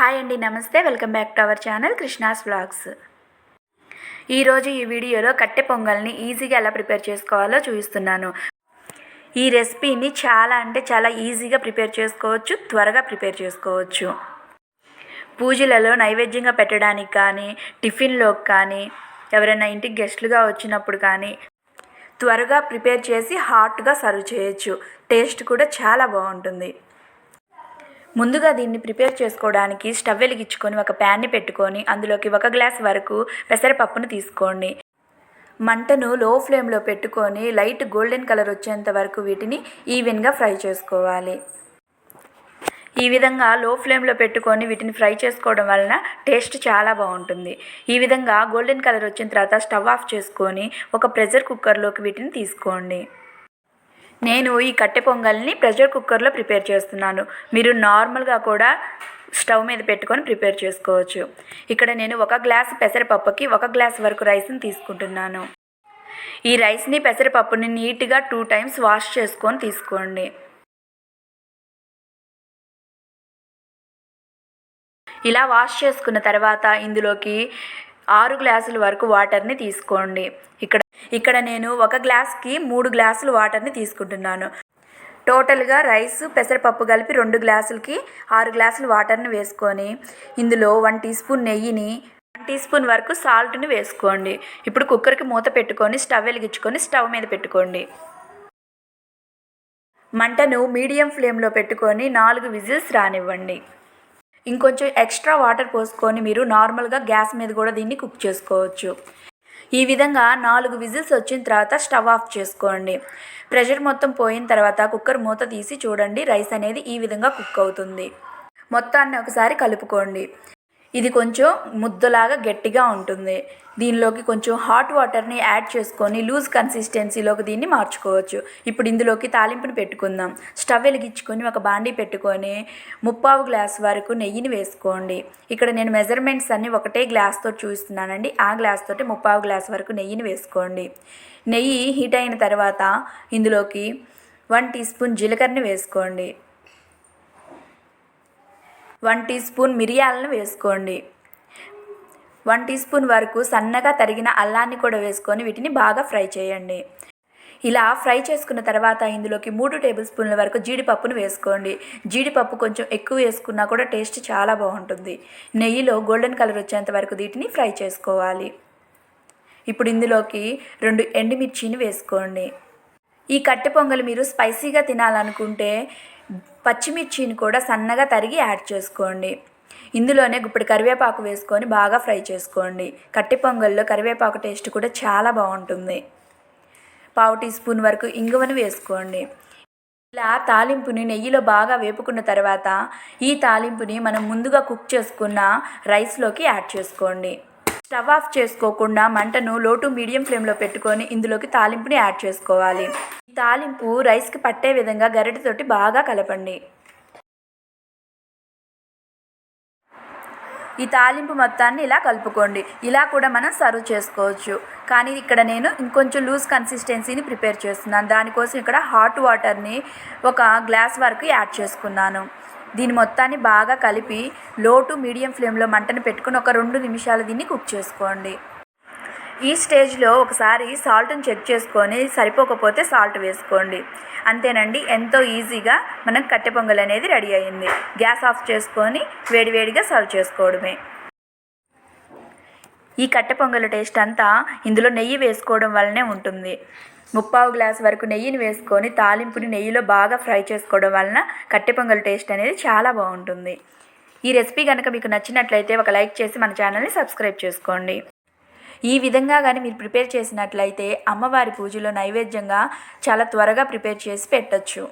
Hi అండి నమస్తే. Welcome back to our channel Krishna's vlogs. ఈరోజు ఈ వీడియోలో కట్టె పొంగల్ని ఈజీగా ఎలా ప్రిపేర్ చేసుకోవాలో చూపిస్తున్నాను. ఈ రెసిపీని చాలా అంటే చాలా ఈజీగా ప్రిపేర్ చేసుకోవచ్చు త్వరగా ప్రిపేర్ చేసుకోవచ్చు. పూజలలో నైవేద్యంగా పెట్టడానికి కానీ టిఫిన్లోకి కానీ ఎవరైనా ఇంటికి గెస్ట్లుగా వచ్చినప్పుడు కానీ త్వరగా ప్రిపేర్ చేసి హాట్గా సర్వ్ చేయొచ్చు. టేస్ట్ కూడా చాలా బాగుంటుంది. ముందుగా దీన్ని ప్రిపేర్ చేసుకోవడానికి స్టవ్ వెలిగించుకొని ఒక ప్యాన్ని పెట్టుకొని అందులోకి ఒక గ్లాస్ వరకు పెసరపప్పును తీసుకోండి. మంటను లో ఫ్లేమ్లో పెట్టుకొని లైట్ గోల్డెన్ కలర్ వచ్చేంత వరకు వీటిని ఈవెన్గా ఫ్రై చేసుకోవాలి. ఈ విధంగా లో ఫ్లేమ్లో పెట్టుకొని వీటిని ఫ్రై చేసుకోవడం వలన టేస్ట్ చాలా బాగుంటుంది. ఈ విధంగా గోల్డెన్ కలర్ వచ్చిన తర్వాత స్టవ్ ఆఫ్ చేసుకొని ఒక ప్రెషర్ కుక్కర్లోకి వీటిని తీసుకోండి. నేను ఈ కట్టె పొంగల్ని ప్రెషర్ కుక్కర్లో ప్రిపేర్ చేస్తున్నాను. మీరు నార్మల్గా కూడా స్టవ్ మీద పెట్టుకొని ప్రిపేర్ చేసుకోవచ్చు. ఇక్కడ నేను ఒక గ్లాస్ పెసరపప్పుకి ఒక గ్లాస్ వరకు రైస్ని తీసుకుంటున్నాను. ఈ రైస్ని పెసరపప్పుని నీట్గా టూ టైమ్స్ వాష్ చేసుకొని తీసుకోండి. ఇలా వాష్ చేసుకున్న తర్వాత ఇందులోకి ఆరు గ్లాసుల వరకు వాటర్ని తీసుకోండి. ఇక్కడ ఇక్కడ నేను ఒక గ్లాస్కి మూడు గ్లాసులు వాటర్ని తీసుకుంటున్నాను. టోటల్గా రైస్ పెసరపప్పు కలిపి రెండు గ్లాసులకి ఆరు గ్లాసులు వాటర్ని వేసుకొని ఇందులో వన్ టీ స్పూన్ నెయ్యిని వన్ టీ స్పూన్ వరకు సాల్ట్ని వేసుకోండి. ఇప్పుడు కుక్కర్కి మూత పెట్టుకొని స్టవ్ వెలిగించుకొని స్టవ్ మీద పెట్టుకోండి. మంటను మీడియం ఫ్లేమ్లో పెట్టుకొని నాలుగు విజిల్స్ రానివ్వండి. ఇంకొంచెం ఎక్స్ట్రా వాటర్ పోసుకొని మీరు నార్మల్గా గ్యాస్ మీద కూడా దీన్ని కుక్ చేసుకోవచ్చు. ఈ విధంగా నాలుగు విజిల్స్ వచ్చిన తర్వాత స్టవ్ ఆఫ్ చేసుకోండి. ప్రెషర్ మొత్తం పోయిన తర్వాత కుక్కర్ మూత తీసి చూడండి. రైస్ అనేది ఈ విధంగా కుక్ అవుతుంది. మొత్తాన్ని ఒకసారి కలుపుకోండి. ఇది కొంచెం ముద్దలాగా గట్టిగా ఉంటుంది. దీనిలోకి కొంచెం హాట్ వాటర్ని యాడ్ చేసుకొని లూజ్ కన్సిస్టెన్సీలోకి దీన్ని మార్చుకోవచ్చు. ఇప్పుడు ఇందులోకి తాలింపుని పెట్టుకుందాం. స్టవ్ వెలిగించుకొని ఒక బాండీ పెట్టుకొని ముప్పావు గ్లాస్ వరకు నెయ్యిని వేసుకోండి. ఇక్కడ నేను మెజర్మెంట్స్ అన్నీ ఒకటే గ్లాస్తో చూస్తున్నానండి ఆ గ్లాస్ తోటి ముప్పావు గ్లాస్ వరకు నెయ్యిని వేసుకోండి. నెయ్యి హీట్ అయిన తర్వాత ఇందులోకి వన్ టీ స్పూన్ జీలకర్రని వేసుకోండి. వన్ టీ స్పూన్ మిరియాలను వేసుకోండి. వన్ టీ స్పూన్ వరకు సన్నగా తరిగిన అల్లాన్ని కూడా వేసుకొని వీటిని బాగా ఫ్రై చేయండి. ఇలా ఫ్రై చేసుకున్న తర్వాత ఇందులోకి మూడు టేబుల్ స్పూన్ల వరకు జీడిపప్పును వేసుకోండి. జీడిపప్పు కొంచెం ఎక్కువ వేసుకున్నా కూడా టేస్ట్ చాలా బాగుంటుంది. నెయ్యిలో గోల్డెన్ కలర్ వచ్చేంత వరకు వీటిని ఫ్రై చేసుకోవాలి. ఇప్పుడు ఇందులోకి రెండు ఎండుమిర్చిని వేసుకోండి. ఈ కట్టె పొంగల్ మీరు స్పైసీగా తినాలనుకుంటే పచ్చిమిర్చిని కూడా సన్నగా తరిగి యాడ్ చేసుకోండి. ఇందులోనే ఇప్పుడు కరివేపాకు వేసుకొని బాగా ఫ్రై చేసుకోండి. కట్టి పొంగల్లో కరివేపాకు టేస్ట్ కూడా చాలా బాగుంటుంది. పావు టీ స్పూన్ వరకు ఇంగువను వేసుకోండి. ఇలా తాలింపుని నెయ్యిలో బాగా వేపుకున్న తర్వాత ఈ తాలింపుని మనం ముందుగా కుక్ చేసుకున్న రైస్లోకి యాడ్ చేసుకోండి. స్టవ్ ఆఫ్ చేసుకోకుండా మంటను లో టు మీడియం ఫ్లేమ్లో పెట్టుకొని ఇందులోకి తాలింపుని యాడ్ చేసుకోవాలి. తాలింపు రైస్కి పట్టే విధంగా గరిటెతోటి బాగా కలపండి. ఈ తాలింపు మొత్తాన్ని ఇలా కలుపుకోండి. ఇలా కూడా మనం సర్వ్ చేసుకోవచ్చు. కానీ ఇక్కడ నేను ఇంకొంచెం లూజ్ కన్సిస్టెన్సీని ప్రిపేర్ చేస్తున్నాను. దానికోసం ఇక్కడ హాట్ వాటర్ని ఒక గ్లాస్ వరకు యాడ్ చేసుకున్నాను. దీని మొత్తాన్ని బాగా కలిపి లో టు మీడియం ఫ్లేమ్లో మంటను పెట్టుకుని ఒక రెండు నిమిషాలు దీన్ని కుక్ చేసుకోండి. ఈ స్టేజ్లో ఒకసారి సాల్ట్ని చెక్ చేసుకొని సరిపోకపోతే సాల్ట్ వేసుకోండి. అంతేనండి ఎంతో ఈజీగా మనం కట్టె పొంగల్ అనేది రెడీ అయింది. గ్యాస్ ఆఫ్ చేసుకొని వేడివేడిగా సర్వ్ చేసుకోవడమే. ఈ కట్టె పొంగల్ టేస్ట్ అంతా ఇందులో నెయ్యి వేసుకోవడం వల్లనే ఉంటుంది. ముప్పావు గ్లాస్ వరకు నెయ్యిని వేసుకొని తాలింపుని నెయ్యిలో బాగా ఫ్రై చేసుకోవడం వలన కట్టె పొంగల్ టేస్ట్ అనేది చాలా బాగుంటుంది. ఈ రెసిపీ కనుక మీకు నచ్చినట్లయితే ఒక లైక్ చేసి మన ఛానల్ని సబ్స్క్రైబ్ చేసుకోండి. ఈ విధంగా కానీ మీరు ప్రిపేర్ చేసినట్లయితే అమ్మవారి పూజలో నైవేద్యంగా చాలా త్వరగా ప్రిపేర్ చేసి పెట్టచ్చు.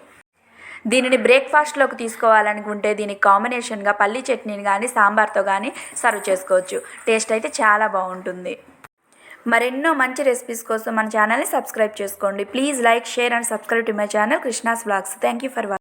దీనిని బ్రేక్ఫాస్ట్లోకి తీసుకోవాలనుకుంటే దీనికి కాంబినేషన్గా పల్లీ చట్నీని కానీ సాంబార్తో కానీ సర్వ్ చేసుకోవచ్చు. టేస్ట్ అయితే చాలా బాగుంటుంది. మరెన్నో మంచి రెసిపీస్ కోసం మన ఛానల్ని సబ్స్క్రైబ్ చేసుకోండి. Please like share and subscribe to my channel Krishna's blogs thank you for